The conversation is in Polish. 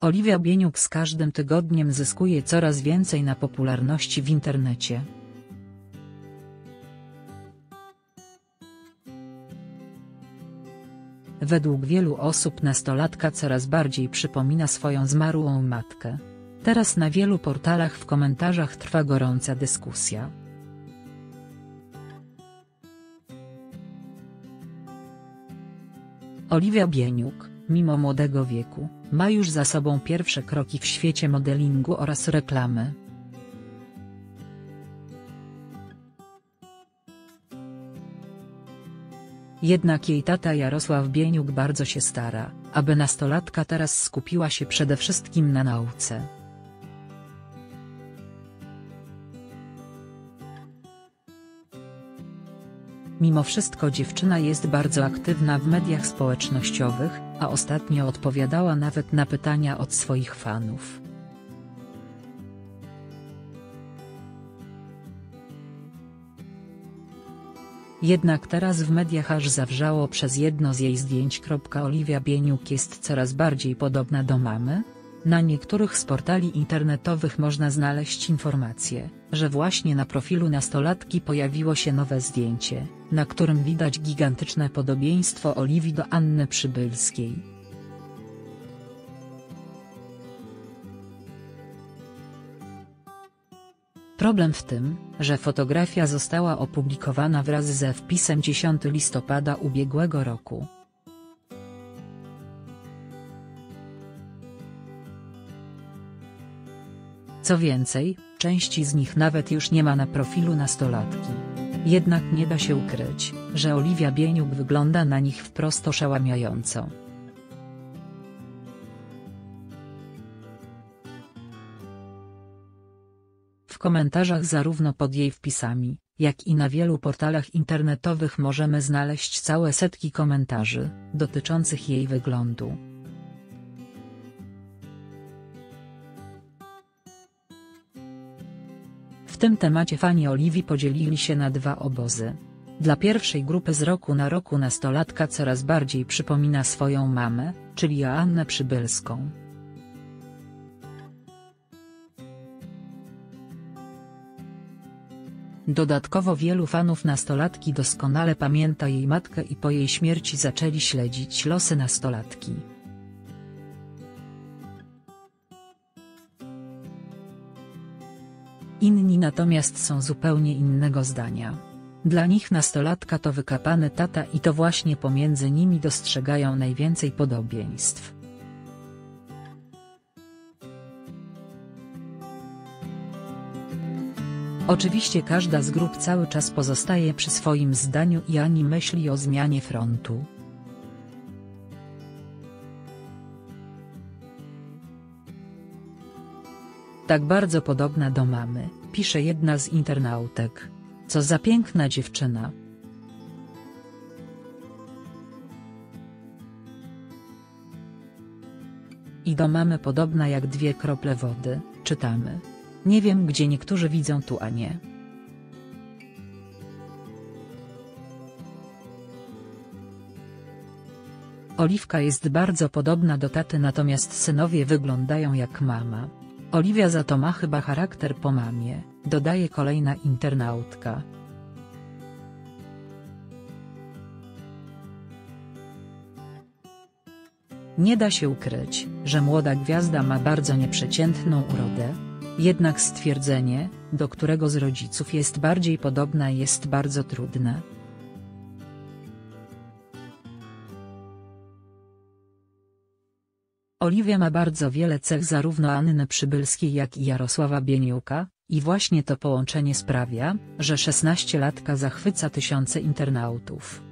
Oliwia Bieniuk z każdym tygodniem zyskuje coraz więcej na popularności w internecie. Według wielu osób nastolatka coraz bardziej przypomina swoją zmarłą matkę. Teraz na wielu portalach w komentarzach trwa gorąca dyskusja. Oliwia Bieniuk, mimo młodego wieku, ma już za sobą pierwsze kroki w świecie modelingu oraz reklamy. Jednak jej tata Jarosław Bieniuk bardzo się stara, aby nastolatka teraz skupiła się przede wszystkim na nauce. Mimo wszystko dziewczyna jest bardzo aktywna w mediach społecznościowych, a ostatnio odpowiadała nawet na pytania od swoich fanów. Jednak teraz w mediach aż zawrzało przez jedno z jej zdjęć. Oliwia Bieniuk jest coraz bardziej podobna do mamy? Na niektórych z portali internetowych można znaleźć informację, że właśnie na profilu nastolatki pojawiło się nowe zdjęcie, na którym widać gigantyczne podobieństwo Oliwii do Anny Przybylskiej. Problem w tym, że fotografia została opublikowana wraz ze wpisem 10 listopada ubiegłego roku. Co więcej, części z nich nawet już nie ma na profilu nastolatki. Jednak nie da się ukryć, że Oliwia Bieniuk wygląda na nich wprost oszałamiająco. W komentarzach zarówno pod jej wpisami, jak i na wielu portalach internetowych możemy znaleźć całe setki komentarzy, dotyczących jej wyglądu. W tym temacie fani Oliwii podzielili się na dwa obozy. Dla pierwszej grupy z roku na roku nastolatka coraz bardziej przypomina swoją mamę, czyli Joannę Przybylską. Dodatkowo wielu fanów nastolatki doskonale pamięta jej matkę i po jej śmierci zaczęli śledzić losy nastolatki. Inni natomiast są zupełnie innego zdania. Dla nich nastolatka to wykapany tata i to właśnie pomiędzy nimi dostrzegają najwięcej podobieństw. Oczywiście każda z grup cały czas pozostaje przy swoim zdaniu i ani myśli o zmianie frontu. Tak bardzo podobna do mamy, pisze jedna z internautek. Co za piękna dziewczyna. I do mamy podobna jak dwie krople wody, czytamy. Nie wiem gdzie niektórzy widzą tu a nie. Oliwka jest bardzo podobna do taty natomiast synowie wyglądają jak mama. Oliwia za to ma chyba charakter po mamie, dodaje kolejna internautka. Nie da się ukryć, że młoda gwiazda ma bardzo nieprzeciętną urodę, jednak stwierdzenie, do którego z rodziców jest bardziej podobna jest bardzo trudne. Oliwia ma bardzo wiele cech zarówno Anny Przybylskiej jak i Jarosława Bieniuka, i właśnie to połączenie sprawia, że 16-latka zachwyca tysiące internautów.